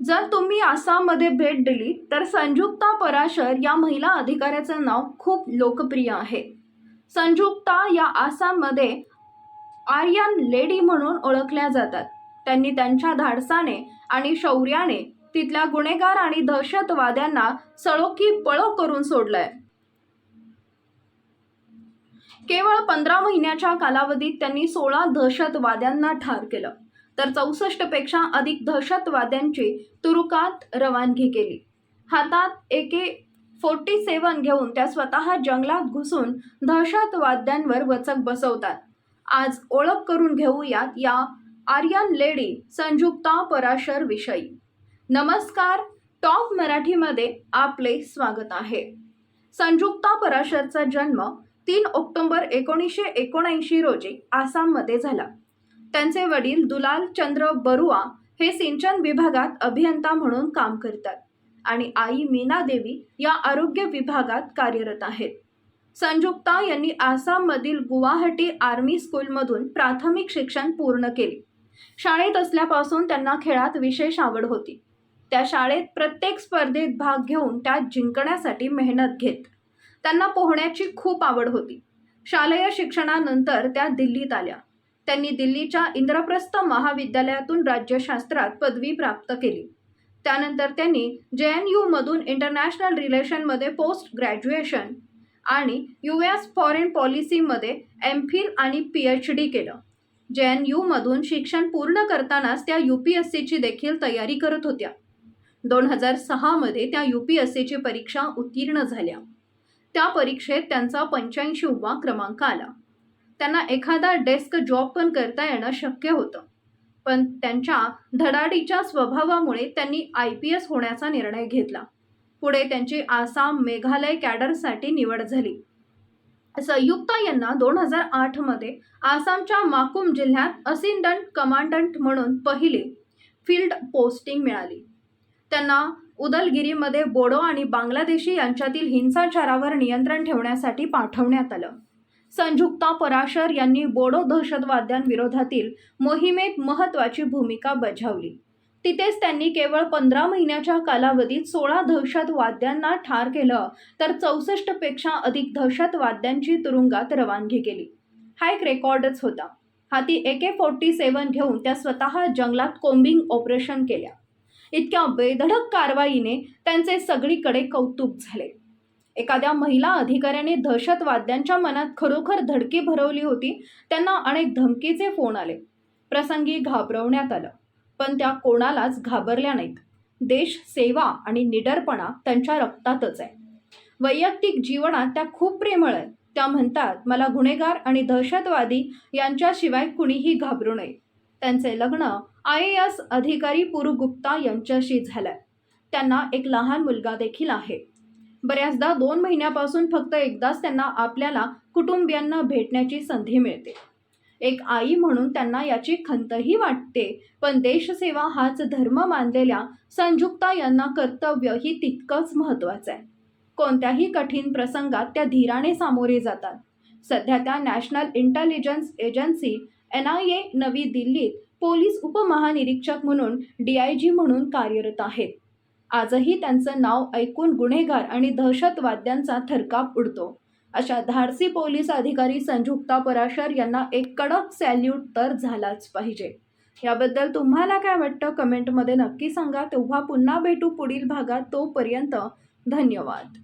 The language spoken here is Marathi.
जर तुम्ही आसाममध्ये भेट दिली तर संयुक्ता पराशर या महिला अधिकाऱ्याचं नाव खूप लोकप्रिय आहे. संयुक्ता या आसाममध्ये आर्यन लेडी म्हणून ओळखल्या जातात. त्यांनी त्यांच्या धाडसाने आणि शौर्याने तिथल्या गुन्हेगार आणि दहशतवाद्यांना सळोकी पळो करून सोडलंय. केवळ पंधरा महिन्याच्या कालावधीत त्यांनी सोळा दहशतवाद्यांना ठार केलं. तर चौसष्टपेक्षा अधिक दहशतवाद्यांची तुरुकात रवानगी केली. हातात एके फोर्टी सेवन घेऊन त्या स्वतः जंगलात घुसून दहशतवाद्यांवर वचक बसवतात. आज ओळख करून घेऊयात या आर्यन लेडी संयुक्ता पराशर विषयी. नमस्कार टॉप मराठीमध्ये आपले स्वागत आहे. संयुक्ता पराशरचा जन्म तीन ऑक्टोबर एकोणीसशे एकोणऐंशी रोजी आसाममध्ये झाला. त्यांचे वडील दुलाल चंद्र बरुआ हे सिंचन विभागात अभियंता म्हणून काम करतात आणि आई मीना देवी या आरोग्य विभागात कार्यरत आहेत. संयुक्ता यांनी आसाममधील गुवाहाटी आर्मी स्कूलमधून प्राथमिक शिक्षण पूर्ण केले. शाळेत असल्यापासून त्यांना खेळात विशेष आवड होती. त्या शाळेत प्रत्येक स्पर्धेत भाग घेऊन त्यात जिंकण्यासाठी मेहनत घेत. त्यांना पोहण्याची खूप आवड होती. शालेय शिक्षणानंतर त्या दिल्लीत आल्या. त्यांनी दिल्लीच्या इंद्रप्रस्थ महाविद्यालयातून राज्यशास्त्रात पदवी प्राप्त केली. त्यानंतर त्यांनी जे एन यूमधून इंटरनॅशनल रिलेशनमध्ये पोस्ट ग्रॅज्युएशन आणि यू एस फॉरेन पॉलिसीमध्ये एम फिल आणि पी एच डी केलं. जे एन यूमधून शिक्षण पूर्ण करतानाच त्या यू पी एस सीची देखील तयारी करत होत्या. दोन हजार सहामध्ये त्या यू पी एस सीची परीक्षा उत्तीर्ण झाल्या. त्या परीक्षेत त्यांचा पंच्याऐंशीवा क्रमांक आला. त्यांना एखादा डेस्क जॉब पण करता येणं शक्य होतं. पण त्यांच्या धडाडीच्या स्वभावामुळे त्यांनी आय पी एस होण्याचा निर्णय घेतला. पुढे त्यांची आसाम मेघालय कॅडरसाठी निवड झाली. संयुक्ता यांना दोन हजार आठमध्ये आसामच्या माकुम जिल्ह्यात असिस्टंट कमांडंट म्हणून पहिली फील्ड पोस्टिंग मिळाली. त्यांना उदलगिरीमध्ये बोडो आणि बांगलादेशी यांच्यातील हिंसाचारावर नियंत्रण ठेवण्यासाठी पाठवण्यात आलं. संयुक्ता पराशर यांनी बोडो दहशतवाद्यांविरोधातील मोहिमेत महत्त्वाची भूमिका बजावली. तिथेच त्यांनी केवळ पंधरा महिन्याच्या कालावधीत सोळा दहशतवाद्यांना ठार केलं तर चौसष्टपेक्षा अधिक दहशतवाद्यांची तुरुंगात रवानगी केली. हा एक रेकॉर्डच होता. हाती ए के फोर्टी सेवन घेऊन त्या स्वतः जंगलात कोम्बिंग ऑपरेशन केल्या. इतक्या बेधडक कारवाईने त्यांचे सगळीकडे कौतुक झाले. एखाद्या महिला अधिकाऱ्याने दहशतवाद्यांच्या मनात खरोखर धडकी भरवली होती त्यांना अनेक धमकीचे फोन आले. प्रसंगी घाबरवण्यात आलं. पण त्या कोणालाच घाबरल्या नाहीत. देश सेवा आणि निडरपणा त्यांच्या रक्तातच आहे. वैयक्तिक जीवनात त्या खूप प्रेमळ आहेत. त्या म्हणतात मला गुन्हेगार आणि दहशतवादी यांच्याशिवाय कुणीही घाबरू नये. त्यांचे लग्न आय ए एस अधिकारी पुरुगुप्ता यांच्याशी झालंय. त्यांना एक लहान मुलगा देखील आहे. बऱ्याचदा दोन महिन्यापासून फक्त एकदाच त्यांना आपल्याला कुटुंबियांना भेटण्याची संधी मिळते. एक आई म्हणून त्यांना याची खंतही वाटते पण देशसेवा हाच धर्म मानलेल्या संजुक्ता यांना कर्तव्यही तितकंच महत्त्वाचं आहे. कोणत्याही कठीण प्रसंगात त्या धीराने सामोरे जातात. सध्या त्या national intelligence agency N I A नवी दिल्लीत पोलीस उपमहानिरीक्षक म्हणून डी आय जी म्हणून कार्यरत आहेत. आजही त्यांचं नाव ऐकून गुन्हेगार आणि दहशतवाद्यांचा थरकाप उडतो. अशा धाडसी पोलीस अधिकारी संजुक्ता पराशर यांना एक कडक सॅल्यूट तर झालाच पाहिजे. याबद्दल तुम्हाला काय वाटतं? कमेंटमध्ये नक्की सांगा. तेव्हा पुन्हा भेटू पुढील भागात. तोपर्यंत धन्यवाद.